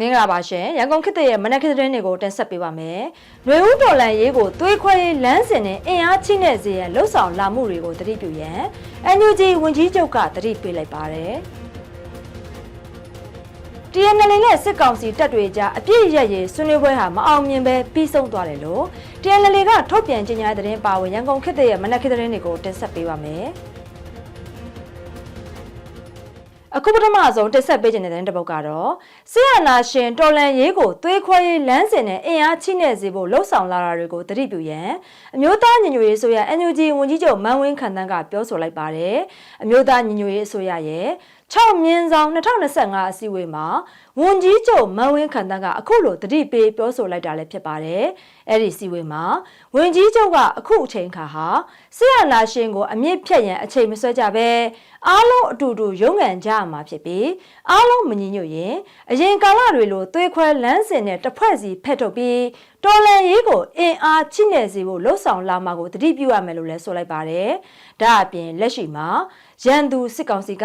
မင်္ဂလာပါရှင်ရန်ကုန်ခေတ်သစ်ရဲ့မနက်ခင်းသတင်းတွေကိုတင်ဆက်ပေးပါမယ်။ຫນွေဦးတော်လန်ရေးကိုသွေးခွဲရေးလမ်းစဉ်နဲ့အင်အားချိနဲ့စေရန်လှုပ်ဆောင်လာမှုတွေကိုတတိပြုရန် NUG ဝန်ကြီးချုပ်ကတတိပေးလိုက်ပါတယ်။ TNL နဲ့စစ်ကောင်စီတပ်တွေကြားအပြည့်ရက်ရေးဆွေးနွေးပွဲဟာမအောင်မြင်ပဲပြီးဆုံးသွားတယ်လို့ TNL ကထုတ်ပြန်ကြေညာတဲ့သတင်းပါဝင်ရန်ကုန်ခေတ်သစ်ရဲ့မနက်ခင်းသတင်းတွေကိုတင်ဆက်ပေးပါမယ်။ အခုပထမဆုံးတက်ဆက်ပေးခြင်းတဲ့တဲ့ပုတ်ကတော့ဆီယနာရှင်တော်လန်ရေးကိုသွေးခွဲရေးလမ်းစဉ်နဲ့အင်အားချိနဲ့စေဖို့လှုံ့ဆော်လာတာတွေကိုတတိပြုရန်အမျိုးသားညီညွတ်ရေးဆိုရ NUG ဝန်ကြီးချုပ်မန်းဝင်းခန္တန်းကပြောဆိုလိုက်ပါတယ်အမျိုးသားညီညွတ်ရေးဆိုရရဲ့ 6မြင်းဆောင်2025အစည်းအဝေးမှာဝန်ကြီးချုပ်မန်ဝင်းခန္တန်းကအခုလိုတတိပေးပြောဆိုလိုက်တာလည်းဖြစ်ပါတယ်။အဲ့ဒီစည်းဝေးမှာဝန်ကြီးချုပ်ကအခုအချိန်ခါဟာဆရာနာရှင်ကိုအမြင့်ဖြတ်ရန်အချိန်မဆွဲကြပဲအားလုံးအတူတူရုန်းကန်ကြရမှာဖြစ်ပြီးအားလုံးမညီညွတ်ရင်အရင်ကာလတွေလိုသွေးခွဲလမ်းစဉ်နဲ့တစ်ဖွဲ့စီဖက်ထုတ်ပြီးတော်လန်ရေးကိုအင်အားချိနေစေဖို့လှုံ့ဆော်လာမှာကိုတတိပြုရမယ်လို့လည်းဆိုလိုက်ပါတယ်။ဒါအပြင်လက်ရှိမှာရန်သူစစ်ကောင်စီက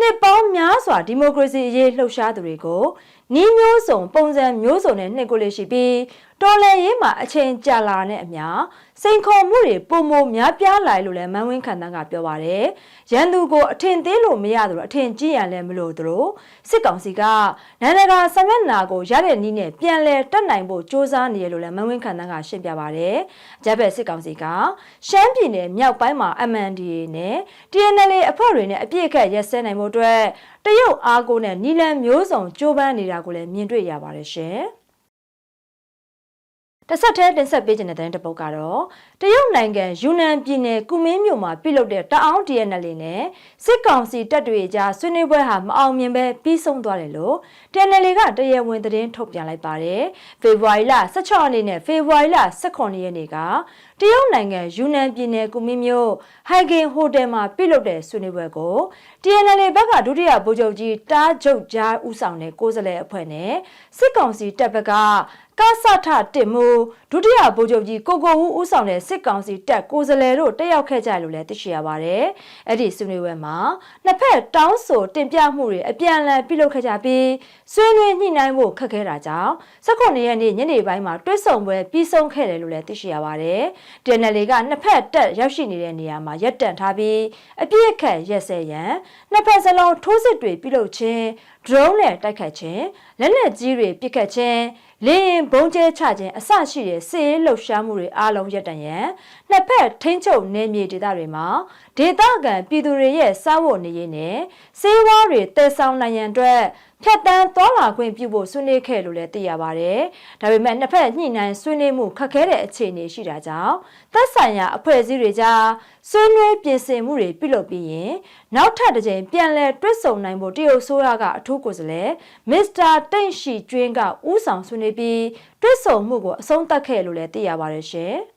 နှစ်ပေါင်းများစွာဒီမိုကရေစီအရေးလှုပ်ရှားသူတွေကိုနီးမျိုးစုံပုံစံမျိုးစုံနဲ့နှိပ်ကိုလေးရှိပြီးတော်လန်ရေးမှာအချိန်ကြာလာတဲ့အမျှ စိန်ခေါ်မှုတွေပုံမများပြားလာလို့လည်းမန်းဝင်းခန္တန်းကပြောပါတယ်။ရန်သူကိုအထင်သေးလို့မရသလိုအထင်ကြီးရန်လည်းမလို့သလိုစစ်ကောင်စီကနိုင်ငံတကာဆမျက်နာကိုရတဲ့နည်းနဲ့ပြန်လဲတက်နိုင်ဖို့စ조사နေရလို့လည်းမန်းဝင်းခန္တန်းကရှင်းပြပါတယ်။ဂျက်ဘက်စစ်ကောင်စီကရှမ်းပြည်နယ်မြောက်ပိုင်းမှာ MNDA နဲ့ TNL အဖွဲ့တွေနဲ့အပြည့်အခက်ရက်စဲနိုင်မှုအတွက်တရုတ်အားကိုနဲ့နီလန်မျိုးစုံကြိုးပမ်းနေတာကိုလည်းမြင်တွေ့ရပါတယ်ရှင်။ တဆက်သေးတင်ဆက်ပေးခြင်းတဲ့တဲ့ပုတ်ကတော့တရုတ်နိုင်ငံယူနန်ပြည်နယ်ကုမင်းမြို့မှာပြုလုပ်တဲ့တအောင်း TNL နဲ့စစ်ကောင်စီတပ်တွေကြားဆွေးနွေးပွဲဟာမအောင်မြင်ပဲပြီးဆုံးသွားတယ်လို့ TNL ကတရားဝင်သတင်းထုတ်ပြန်လိုက်ပါတယ်။ဖေဖော်ဝါရီလ16ရက်နေ့နဲ့ဖေဖော်ဝါရီလ18ရက်နေ့ကတရုတ်နိုင်ငံယူနန်ပြည်နယ်ကုမင်းမြို့ဟိုင်ဂင်ဟိုတယ်မှာပြုလုပ်တဲ့ဆွေးနွေးပွဲကို TNL ဘက်ကဒုတိယဗိုလ်ချုပ်ကြီးတားချုပ်ကြားဦးဆောင်တဲ့ကိုယ်စားလှယ်အဖွဲ့နဲ့စစ်ကောင်စီတပ်ဘက်က ကဆထတင်မှုဒုတိယဗိုလ်ချုပ်ကြီးကိုကိုဦးဦးဆောင်တဲ့စစ်ကောင်စီတပ်ကိုယ်စားလှယ်တို့တက်ရောက်ခဲ့ကြလို့လည်းသိရှိရပါတယ်။အဲ့ဒီဆွေးနွေးပွဲမှာနှစ်ဖက်တောင်းဆိုတင်ပြမှုတွေအပြန်အလှန်ပြုလုပ်ခဲ့ကြပြီးဆွေးနွေးညှိနှိုင်းဖို့ခက်ခဲတာကြောင့်19ရက်နေ့ညနေပိုင်းမှာတွဲဆုံပွဲပြီးဆုံးခဲ့တယ်လို့လည်းသိရှိရပါတယ်။ TNL ကနှစ်ဖက်တက်ရောက်ရှိနေတဲ့နေရာမှာရပ်တန့်ထားပြီးအပြည့်အခက်ရက်စဲရန်နှစ်ဖက်စလုံးထိုးစစ်တွေပြုလုပ်ခြင်း drone နဲ့တိုက်ခတ်ခြင်းလက်နက်ကြီးတွေပစ်ခတ်ခြင်းလေရင်ဘုံကျဲချခြင်းအစရှိတဲ့စစ်ရေးလှုပ်ရှားမှုတွေအားလုံးရပ်တန့်ရန်နှစ်ဖက်ထိန်းချုပ်နယ်မြေဒေသတွေမှာဒေသခံပြည်သူတွေရဲ့စားဝတ်နေရေးနဲ့စေဝါတွေတည်ဆောင်နိုင်ရန်အတွက်ဖြတ်တန်းသွားလာခွင့်ပြုဖို့ဆွေးနွေးခဲ့လို့လည်းသိရပါတယ်။ဒါပေမဲ့နှစ်ဖက်ညှိနှိုင်းဆွေးနွေးမှုခက်ခဲတဲ့အခြေအနေရှိတာကြောင့်သက်ဆိုင်ရာအဖွဲ့အစည်းတွေကြားဆွေးနွေးပြင်ဆင်မှုတွေပြုလုပ်ပြီးရင်နောက်ထပ်တစ်ကြိမ်ပြန်လည်တွစ်ဆုံနိုင်ဖို့တရုတ်ဆိုရကအထူးကိုယ်စားလှယ်မစ္စတာတိန့်ရှိကျွင်းကဦးဆောင်ဆွေးနွေးပြီးတွစ်ဆုံမှုကိုအဆုံးသတ်ခဲ့လို့လည်းသိရပါတယ်ရှင်။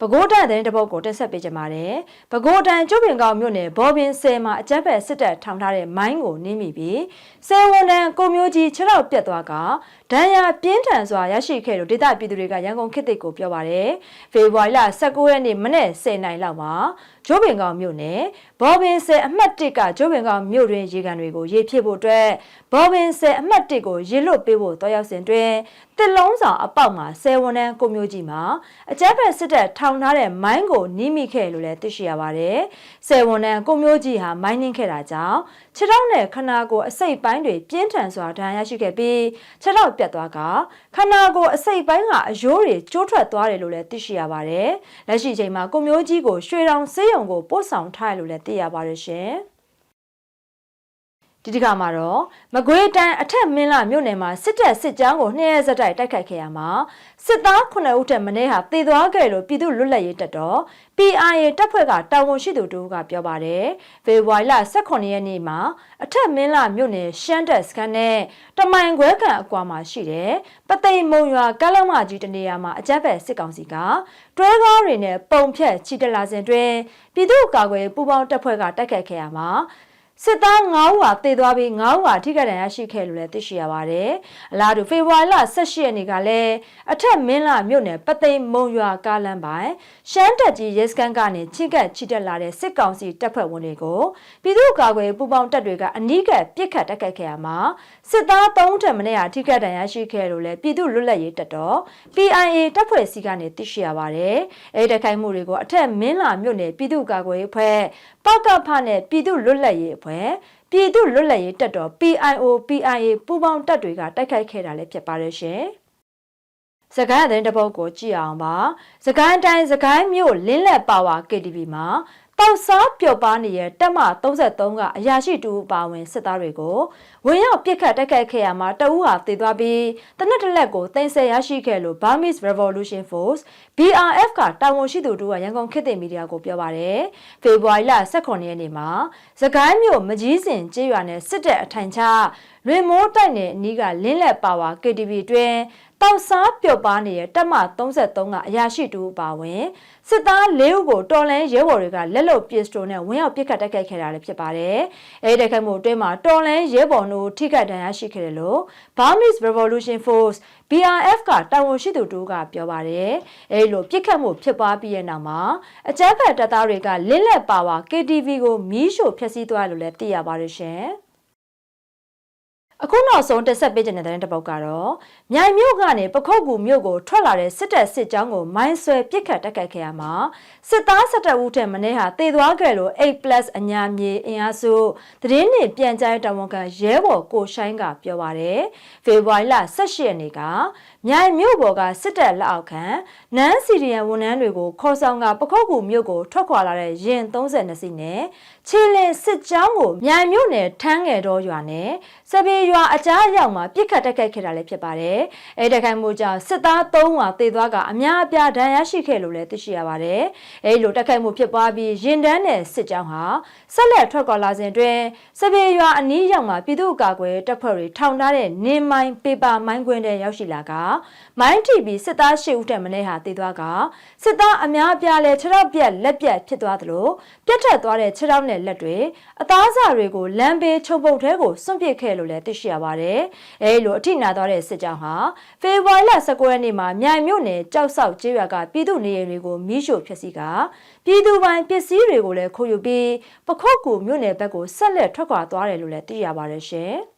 ပဲခူးတန်တဲ့တပုတ်ကိုတက်ဆက်ပေးကြပါတယ်။ပဲခူးတန်ကျုပ်ပင်ကောက်မြို့နယ်ဘောပင်ဆယ်မှာအကြက်ဖက်စစ်တပ်ထောင်ထားတဲ့မိုင်းကိုနင်းမိပြီးဆယ်ဝန်တန်ကိုမျိုးကြီးခြေထောက်ပြတ်သွားကဒဏ်ရာပြင်းထန်စွာရရှိခဲ့လို့ဒေသပြည်သူတွေကရန်ကုန်ခေတ်သစ်ကိုပြောပါတယ်။ဖေဖော်ဝါရီလ19ရက်နေ့မနေ့10နိုင်လောက်မှာကျိုးပင်ကောင်မြို့နယ်ဘော်ဘင်ဆယ်အမှတ်1ကကျိုးပင်ကောင်မြို့တွင်ရေကန်တွေကိုရေဖြစ်ဖို့အတွက်ဘော်ဘင်ဆယ်အမှတ်1ကိုရေလွတ်ပေးဖို့တောက်ရောက်စဉ်တွင် တစ်လုံးဆောင်အပေါက်မှာဆယ်ဝန်တန်းကိုမျိုးကြီးမှာအကြမ်းဖက်စစ်တပ်ထောင်ထားတဲ့မိုင်းကိုနီးမိခဲ့လို့လည်းသိရှိရပါတယ်။ဆယ်ဝန်တန်းကိုမျိုးကြီးဟာမိုင်းနှင်းခဲ့တာကြောင့်ခြေထောက်နဲ့ခနာကိုအစိတ်ပိုင်းတွေပြင်းထန်စွာဒဏ်ရာရှိခဲ့ပြီးခြေထောက်ပြတ်သွားကခနာကိုအစိတ်ပိုင်းကအယိုးတွေကျိုးထွက်သွားတယ်လို့လည်းသိရှိရပါတယ်။လက်ရှိချိန်မှာကိုမျိုးကြီးကိုရွှေတောင်စေးရုံကိုပို့ဆောင်ထားတယ်လို့လည်းသိရပါတယ်ရှင်။ ဒီတစ်ခါမှာတော့မကွေးတိုင်းအထက်မင်းလာမြို့နယ်မှာစစ်တပ်စစ်ကြောင်းကိုနှစ်ရက်ဆက်တိုက်တိုက်ခိုက်ခဲ့ရမှာစစ်သား9ဦးထက်မင်းဟာတည်သွားခဲ့လို့ပြည်သူလွတ်လပ်ရေးတပ်တော် PRA တပ်ဖွဲ့ကတာဝန်ရှိသူတို့ကပြောပါတယ်ဖေဖော်ဝါရီလ18ရက်နေ့မှာအထက်မင်းလာမြို့နယ်ရှမ်းတက်စကန်နဲ့တမိုင်ခွဲကန်အကွာမှာရှိတဲ့ပသိမ်မုံရွာကလမကြီးတနေရာမှာအကြမ်းဖက်စစ်ကောင်စီကတွဲကားတွေနဲ့ပုံဖြတ်ချီတက်လာစဉ်တွင်ပြည်သူ့ကာကွယ်ပူးပေါင်းတပ်ဖွဲ့ကတိုက်ခိုက်ခဲ့ရမှာ စစ်သား9ဦးဟာတေသွားပြီး9ဦးဟာထိခိုက်ဒဏ်ရာရှိခဲ့လို့လည်းသိရှိရပါတယ်။အလားတူဖေဖော်ဝါရီလ18ရက်နေ့ကလည်းအထက်မင်းလာမြို့နယ်ပသိမ်မုံရွာကားလမ်းပိုင်းရှမ်းတက်ကြီးရဲစခန်းကနေချိကတ်ချီတက်လာတဲ့စစ်ကောင်စီတပ်ဖွဲ့ဝင်တွေကိုပြည်သူ့ကာကွယ်ပူးပေါင်းတပ်တွေကအနီးကပ်ပစ်ခတ်တိုက်ခိုက်ခဲ့ရမှာစစ်သား3ထက်မနည်းဟာထိခိုက်ဒဏ်ရာရှိခဲ့လို့လည်းပြည်သူ့လွတ်လပ်ရေးတပ်တော် PIA တပ်ဖွဲ့စီကနေသိရှိရပါတယ်။အဲဒီတိုက်ခိုက်မှုတွေကိုအထက်မင်းလာမြို့နယ်ပြည်သူ့ကာကွယ်ရေးဖွဲ့ ပကဖနဲ့ပြည်သူ့လွတ်လပ်ရေးအဖွဲ့ပြည်သူ့လွတ်လပ်ရေးတပ်တော် PIO PIA ပူးပေါင်းတပ်တွေကတိုက်ခိုက်ခဲ့တာလည်းဖြစ်ပါတယ်ရှင်။စကိုင်းသတင်းတစ်ပုဒ်ကိုကြည့်အောင်ပါ။စကိုင်းတိုင်းစကိုင်းမြို့လင်းလက်ပါဝါ KTV မှာ တောက်စားပျော်ပါနေတဲ့တက်မ33ကအရာရှိတူပါဝင်စစ်သားတွေကိုဝင်ရောက်ပြစ်ခတ်တိုက်ခိုက်ခဲ့ရမှာတအူးဟာတည်သွားပြီးတနက်တစ်လက်ကိုတင်ဆက်ရရှိခဲ့လို့ Burmese Revolution Force BRF ကတာဝန်ရှိသူတို့ကရန်ကုန်ခေတ်သစ်မီဒီယာကိုပြောပါတယ်ဖေဖော်ဝါရီလ18ရက်နေ့မှာစကိုင်းမြို့မကြီးစင်ကျေးရွာနယ်စစ်တပ်အထိုင်ချ လွင်မိုးတိုက်နယ်အနီးကလင်းလက်ပါဝါ KTV တွင်တောက်စားပျော်ပါနေတဲ့တက်မ33ကအရာရှိတူပါဝင်စစ်သား၄ဦးကိုတော်လန်ရဲဘော်တွေကလက်လုံပစ္စတိုနဲ့ဝင်ရောက်ပစ်ခတ်တိုက်ခိုက်ခဲ့တာလည်းဖြစ်ပါတယ်။အဲဒီတိုက်ခိုက်မှုအတွင်းမှာတော်လန်ရဲဘော်တို့ထိခိုက်ဒဏ်ရာရှိခဲ့တယ်လို့ Burmese Revolution Force BRF ကတာဝန်ရှိသူတို့ကပြောပါတယ်။အဲဒီလိုပြစ်ခတ်မှုဖြစ်ပွားပြီးတဲ့နောက်မှာအကြမ်းဖက်တပ်သားတွေကလင်းလက်ပါဝါ KTV ကိုမီးရှို့ဖျက်ဆီးသွားတယ်လို့လည်းသိရပါတယ်ရှင်။ အခုနောက်ဆုံးတက်ဆက်ပေးခြင်းတဲ့တဲ့တစ်ပုတ်ကတော့မြိုင်မြို့ကနေပခုတ်ကူမြို့ကိုထွက်လာတဲ့စစ်တပ်စစ်ကြောင်းကိုမိုင်းဆွဲပစ်ခတ်တိုက်ခိုက်ခဲ့ရမှာစစ်သား17ဦးထက်မင်းဟာတေသွားခဲ့လို့ 8+ အညာမြေအင်အားစုသတင်းတွေပြန်ကြားတောင်ဝန်ခံရဲဘော်ကိုရှိုင်းကပြောပါတယ်ဖေဖော်ဝါရီလ18ရက်နေ့ကမြိုင်မြို့ပေါ်ကစစ်တပ်လက်အောက်ခံနန်းစီရီယန်ဝန်ထမ်းတွေကိုခေါ်ဆောင်ကပခုတ်ကူမြို့ကိုထွက်ခွာလာတဲ့ရင်32စီးနဲ့ခြေလင်စစ်ကြောင်းကိုမြိုင်မြို့နယ်ထန်းငယ်တော်ရွာနဲ့စပီရွာအကြားရောက်မှာပြစ်ခတ်တိုက်ခိုက်ခဲ့တာလည်းဖြစ်ပါတယ်။အဲတိုက်ခိုက်မှုကြောင့်စစ်သား3ဦးဟာတေသွားကအများအပြားဒဏ်ရာရှိခဲ့လို့လည်းသိရှိရပါတယ်။အဲလိုတိုက်ခိုက်မှုဖြစ်ပွားပြီးရင်တန်းတဲ့စစ်ကြောင်းဟာဆက်လက်ထွက်ခွာလာစဉ်တွင်စပီရွာအနီးရောက်မှာပြည်သူ့ကာကွယ်တပ်ဖွဲ့တွေထောင်ထားတဲ့နင်းမိုင်းပေပါမိုင်းခွင်းတဲ့ရောက်ရှိလာကမိုင်းတီပြီးစစ်သား၈ဦးထက်မနည်းဟာတေသွားကစစ်သားအများအပြားလည်းခြေထောက်ပြက်လက်ပြက်ဖြစ်သွားသလိုပြတ်ထက်သွားတဲ့ခြေထောက်နဲ့လက်တွေအသားအစာတွေကိုလမ်းဘေးချုပ်ပုတ်ထဲကိုစွန့်ပစ်ခဲ့လို့လည်းသိရှိရပါတယ်။အဲဒီလိုအထိနာသွားတဲ့စစ်ကြောင်းဟာဖေဖော်ဝါရီလ19ရက်နေ့မှာမြိုင်မြို့နယ်ကြောက်ဆောက်ကျေးရွာကပြည်သူနေအိမ်တွေကိုမီးရှို့ဖျက်ဆီးကပြည်သူပိုင်ပစ္စည်းတွေကိုလည်းခိုးယူပြီးပခုတ်ကူမြို့နယ်ဘက်ကိုဆက်လက်ထွက်ခွာသွားတယ်လို့လည်းသိရပါတယ်ရှင်။